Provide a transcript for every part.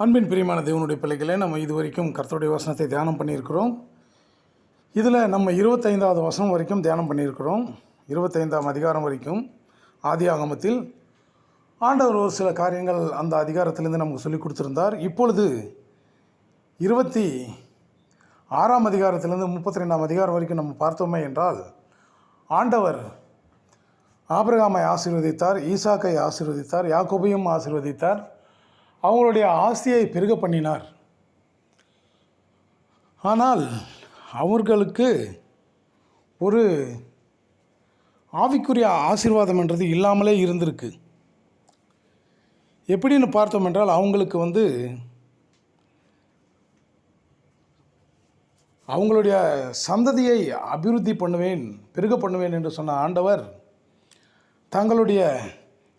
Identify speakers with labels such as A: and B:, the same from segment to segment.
A: அன்பின் பிரியமான தேவனுடைய பிள்ளைகளே நம்ம இதுவரைக்கும் கர்த்தருடைய வசனத்தை தியானம் பண்ணியிருக்கிறோம். இதில் நம்ம இருபத்தைந்தாவது வசனம் வரைக்கும் தியானம் பண்ணியிருக்கிறோம். இருபத்தைந்தாம் அதிகாரம் வரைக்கும் ஆதி ஆகமத்தில். ஆண்டவர் ஒரு சில காரியங்கள் அந்த அதிகாரத்திலேருந்து நமக்கு சொல்லி கொடுத்துருந்தார். இப்பொழுது இருபத்தி ஆறாம் அதிகாரத்திலேருந்து முப்பத்தி ரெண்டாம் அதிகாரம் வரைக்கும் நம்ம பார்த்தோமே என்றால் ஆண்டவர் ஆபிரகாமை ஆசீர்வதித்தார் ஈசாக்கை ஆசீர்வதித்தார் யாக்கோபையும் ஆசீர்வதித்தார் அவங்களுடைய ஆஸ்தியை பெருக பண்ணினார். ஆனால் அவர்களுக்கு ஒரு ஆவிக்குரிய ஆசீர்வாதம் என்றது இல்லாமலே இருந்திருக்கு. எப்படின்னு பார்த்தோம் என்றால் அவங்களுக்கு வந்து அவங்களுடைய சந்ததியை அபிவிருத்தி பண்ணுவேன் பெருக பண்ணுவேன் என்று சொன்ன ஆண்டவர் தங்களுடைய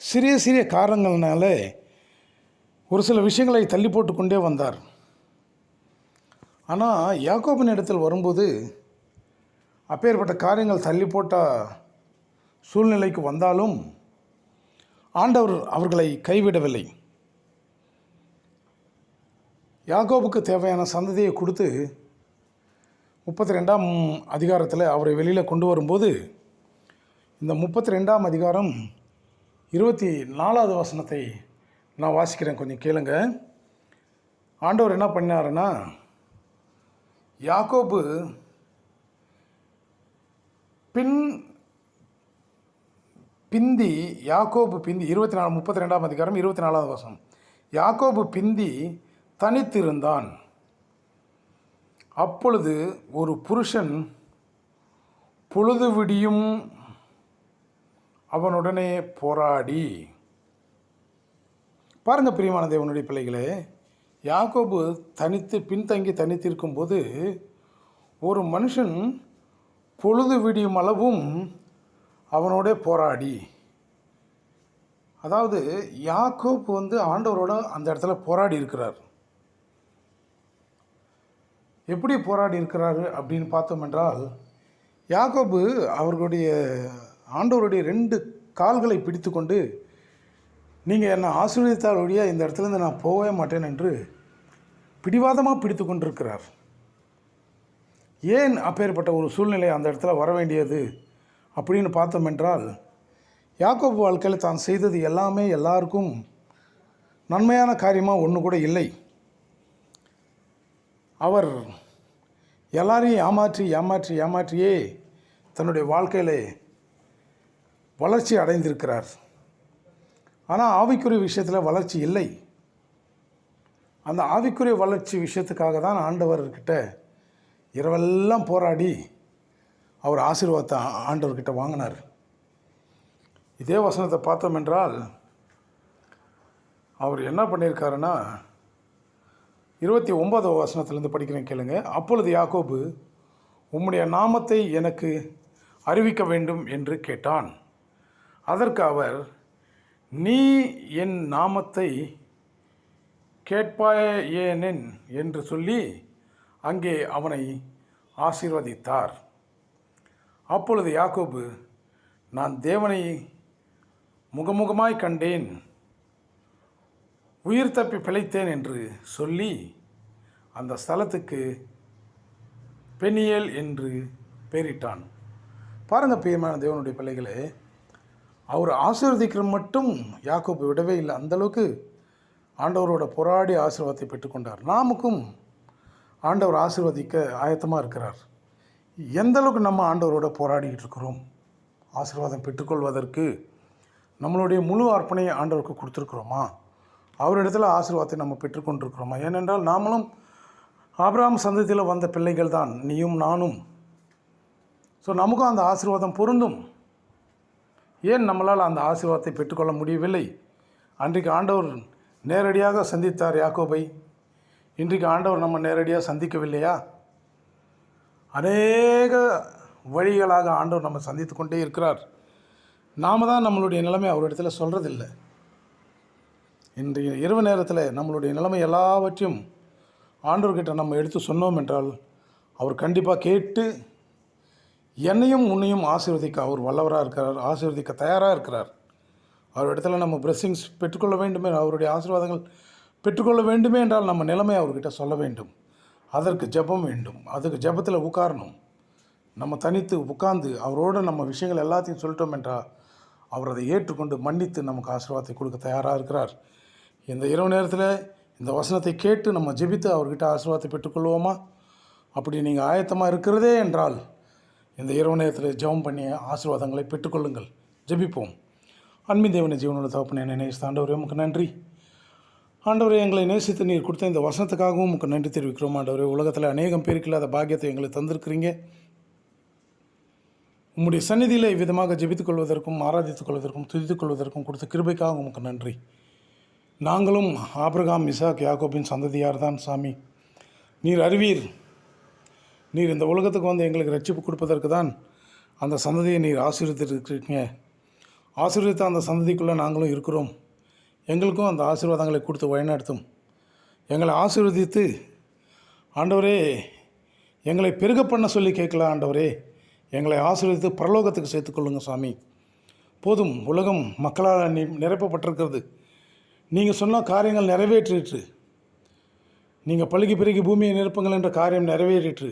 A: சிறிய சிறிய காரணங்கள்னால ஒரு சில விஷயங்களை தள்ளி போட்டு கொண்டே வந்தார். ஆனால் யாக்கோபின் இடத்தில் வரும்போது அப்பேற்பட்ட காரியங்கள் தள்ளி போட்ட சூழ்நிலைக்கு வந்தாலும் ஆண்டவர் அவர்களை கைவிடவில்லை. யாக்கோபுக்கு தேவையான சந்ததியை கொடுத்து முப்பத்தி ரெண்டாம் அதிகாரத்தில் அவரை வெளியில் கொண்டு வரும்போது இந்த முப்பத்தி ரெண்டாம் அதிகாரம் இருபத்தி நாலாவது வசனத்தை நான் வாசிக்கிறேன் கொஞ்சம் கேளுங்க. ஆண்டவர் என்ன பண்ணாருன்னா யாக்கோபு பின் பிந்தி யாக்கோபு பிந்தி இருபத்தி நாலு முப்பத்தி ரெண்டாம் அதிகாரம் இருபத்தி நாலாவது வருஷம் யாக்கோபு பிந்தி தனித்திருந்தான். அப்பொழுது ஒரு புருஷன் பொழுது விடியும் அவனுடனே போராடி. பாருங்க பிரியமான தேவனுடைய பிள்ளைகளே யாக்கோபு தனித்து பின்தங்கி தனித்திருக்கும் போது ஒரு மனுஷன் பொழுது விடியும் அளவும் அவனோட போராடி. அதாவது யாக்கோப் வந்து ஆண்டவரோட அந்த இடத்துல போராடி இருக்கிறார். எப்படி போராடி இருக்கிறாரு அப்படின்னு பார்த்தோம் என்றால் யாக்கோபு அவர்களுடைய ஆண்டவருடைய ரெண்டு கால்களை பிடித்து கொண்டு நீங்கள் என்னை ஆசீர்வதித்தால் ஒழிய இந்த இடத்துலேருந்து நான் போகவே மாட்டேன் என்று பிடிவாதமாக பிடித்து கொண்டிருக்கிறார். ஏன் அப்பேற்பட்ட ஒரு சூழ்நிலை அந்த இடத்துல வர வேண்டியது அப்படின்னு பார்த்தோம் என்றால் யாக்கோபு வாழ்க்கையில் தான் செய்தது எல்லாமே எல்லாருக்கும் நன்மையான காரியமாக ஒன்று கூட இல்லை. அவர் எல்லாரையும் ஏமாற்றி ஏமாற்றி ஏமாற்றியே தன்னுடைய வாழ்க்கையில் வளர்ச்சி அடைந்திருக்கிறார். ஆனால் ஆவிக்குரிய விஷயத்தில் வளர்ச்சி இல்லை. அந்த ஆவிக்குரிய வளர்ச்சி விஷயத்துக்காக தான் ஆண்டவர்கிட்ட இரவெல்லாம் போராடி அவர் ஆசீர்வாதத்தை ஆண்டவர்கிட்ட வாங்கினார். இதே வசனத்தை பார்த்தோம் என்றால் அவர் என்ன பண்ணியிருக்காருன்னா இருபத்தி ஒன்பதாவது வசனத்திலேருந்து படிக்கிறேன் கேளுங்க. அப்பொழுது யாக்கோபு உம்முடைய நாமத்தை எனக்கு அறிவிக்க வேண்டும் என்று கேட்டான். அதற்கு அவர் நீ என் நாமத்தை கேட்பாயேனென் என்று சொல்லி அங்கே அவனை ஆசீர்வதித்தார். அப்பொழுது யாக்கோபு நான் தேவனை முகமுகமாய் கண்டேன் உயிர் தப்பி பிழைத்தேன் என்று சொல்லி அந்த ஸ்தலத்துக்கு பெனியேல் என்று பெயரிட்டான். பாருங்கள் பிரியமான தேவனுடைய பிள்ளைகளே அவர் ஆசீர்வதிக்கிற மட்டும் யாக்கோப்பு விடவே இல்லை. அந்தளவுக்கு ஆண்டவரோட போராடி ஆசீர்வாதத்தை பெற்றுக்கொண்டார். நாமுக்கும் ஆண்டவர் ஆசீர்வதிக்க ஆயத்தமாக இருக்கிறார். எந்த அளவுக்கு நம்ம ஆண்டவரோட போராடிக்கிட்டு இருக்கிறோம்? ஆசீர்வாதம் பெற்றுக்கொள்வதற்கு நம்மளுடைய முழு அர்ப்பணையை ஆண்டவருக்கு கொடுத்துருக்குறோமா? அவரிடத்தில் ஆசீர்வாதத்தை நம்ம பெற்றுக்கொண்டிருக்கிறோமா? ஏனென்றால் நாமளும் ஆபிராம் சந்ததியில் வந்த பிள்ளைகள் தான் நீயும் நானும். ஸோ நமக்கும் அந்த ஆசீர்வாதம் பொருந்தும். ஏன் நம்மளால் அந்த ஆசீர்வாதத்தை பெற்றுக்கொள்ள முடியவில்லை? அன்றைக்கு ஆண்டவர் நேரடியாக சந்தித்தார் யாக்கோபை. இன்றைக்கு ஆண்டவர் நம்ம நேரடியாக சந்திக்கவில்லையா? அநேக வழிகளாக ஆண்டவர் நம்ம சந்தித்து கொண்டே இருக்கிறார். நாம் தான் நம்மளுடைய நிலைமை அவரிடத்துல சொல்கிறதில்ல இன்றைய இரவு நேரத்தில் நம்மளுடைய நிலைமை எல்லாவற்றையும் ஆண்டவர்கிட்ட நம்ம எடுத்து சொன்னோம் என்றால் அவர் கண்டிப்பாக கேட்டு என்னையும் உன்னையும் ஆசீர்வதிக்க அவர் வல்லவராக இருக்கிறார் ஆசீர்வதிக்க தயாராக இருக்கிறார். அவர் இடத்துல நம்ம பிளெஸ்ஸிங்ஸ் பெற்றுக்கொள்ள வேண்டுமே அவருடைய ஆசீர்வாதங்கள் பெற்றுக்கொள்ள வேண்டுமே என்றால் நம்ம நிலைமை அவர்கிட்ட சொல்ல வேண்டும். அதற்கு ஜெபம் வேண்டும். அதுக்கு ஜெபத்தில் உட்காரணும். நம்ம தனித்து உட்கார்ந்து அவரோட நம்ம விஷயங்கள் எல்லாத்தையும் சொல்லிட்டோம் என்றால் அவர் அதை ஏற்றுக்கொண்டு மன்னித்து நமக்கு ஆசீர்வாதத்தை கொடுக்க தயாராக இருக்கிறார். இந்த இரவு நேரத்தில் இந்த வசனத்தை கேட்டு நம்ம ஜெபித்து அவர்கிட்ட ஆசீர்வாதத்தை பெற்றுக்கொள்வோமா? அப்படி நீங்கள் ஆயத்தமாக இருக்கிறதே என்றால் இந்த இரவு நேரத்தில் ஜெபம் பண்ணி ஆசீர்வாதங்களை பெற்றுக்கொள்ளுங்கள். ஜெபிப்போம். அன்பி தேவனை ஜீவனோட தகப்பனை என்னை ஆண்டவரே உமக்கு நன்றி. ஆண்டவரே எங்களை நேசித்து நீர் கொடுத்த இந்த வசனத்துக்காகவும் உமக்கு நன்றி தெரிவிக்கிறோம். ஆண்டவரே உலகத்தில் அநேகம் பேருக்கு இல்லாத பாக்கியத்தை எங்களுக்கு தந்திருக்கிறீங்க. உம்முடைய சந்நிதியில் இவ்விதமாக ஜெபித்துக் கொள்வதற்கும் ஆராதித்துக் கொள்வதற்கும் துதித்துக் கொள்வதற்கும் கொடுத்த கிருபைக்காக உமக்கு நன்றி. நாங்களும் ஆப்ரகாம் இசாக் யாக்கோபின் சந்ததியார் தான் சாமி. நீர் அறிவீர். நீர் இந்த உலகத்துக்கு வந்து எங்களுக்கு ரட்சிப்பு கொடுப்பதற்கு தான் அந்த சந்ததியை நீர் ஆசீர்வதித்திருக்கிறீங்க. ஆசீர்வதித்த அந்த சந்ததிக்குள்ளே நாங்களும் இருக்கிறோம். எங்களுக்கும் அந்த ஆசீர்வாதங்களை கொடுத்து வழிநடத்தும். எங்களை ஆசீர்வதித்து ஆண்டவரே எங்களை பெருக பண்ண சொல்லி கேட்கல ஆண்டவரே எங்களை ஆசீர்வதித்து பரலோகத்துக்கு சேர்த்துக்கொள்ளுங்க சாமி. போதும் உலகம் மக்களால் நி நிரப்பப்பட்டிருக்கிறது. நீங்கள் சொன்ன காரியங்கள் நிறைவேற்றிற்று. நீங்கள் பழுகி பெருகி பூமியை நிரப்புங்கள் என்ற காரியம் நிறைவேறிற்று.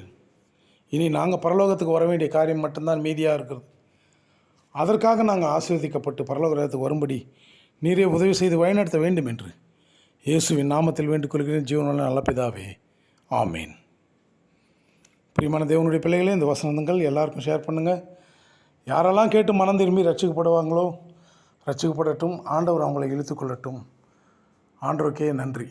A: இனி நாங்கள் பரலோகத்துக்கு வர வேண்டிய காரியம் மட்டும்தான் மீதியாக இருக்கிறது. அதற்காக நாங்கள் ஆசீர்வதிக்கப்பட்டு பரலோகத்துக்கு வரும்படி நீரே உதவி செய்து வழிநடத்த வேண்டும் என்று இயேசுவின் நாமத்தில் வேண்டிக் கொள்கிறேன். ஜீவனுள்ள நல்ல பிதாவே ஆமீன். பிரியமான தேவனுடைய பிள்ளைகளே இந்த வசனங்கள் எல்லாருக்கும் ஷேர் பண்ணுங்கள் யாரெல்லாம் கேட்டு மனம் திரும்பி ரட்சிக்கப்படுவாங்களோ ரட்சிக்கப்படட்டும் ஆண்டவர் அவங்களை இழுத்துக்கொள்ளட்டும் ஆண்டவருக்கே நன்றி.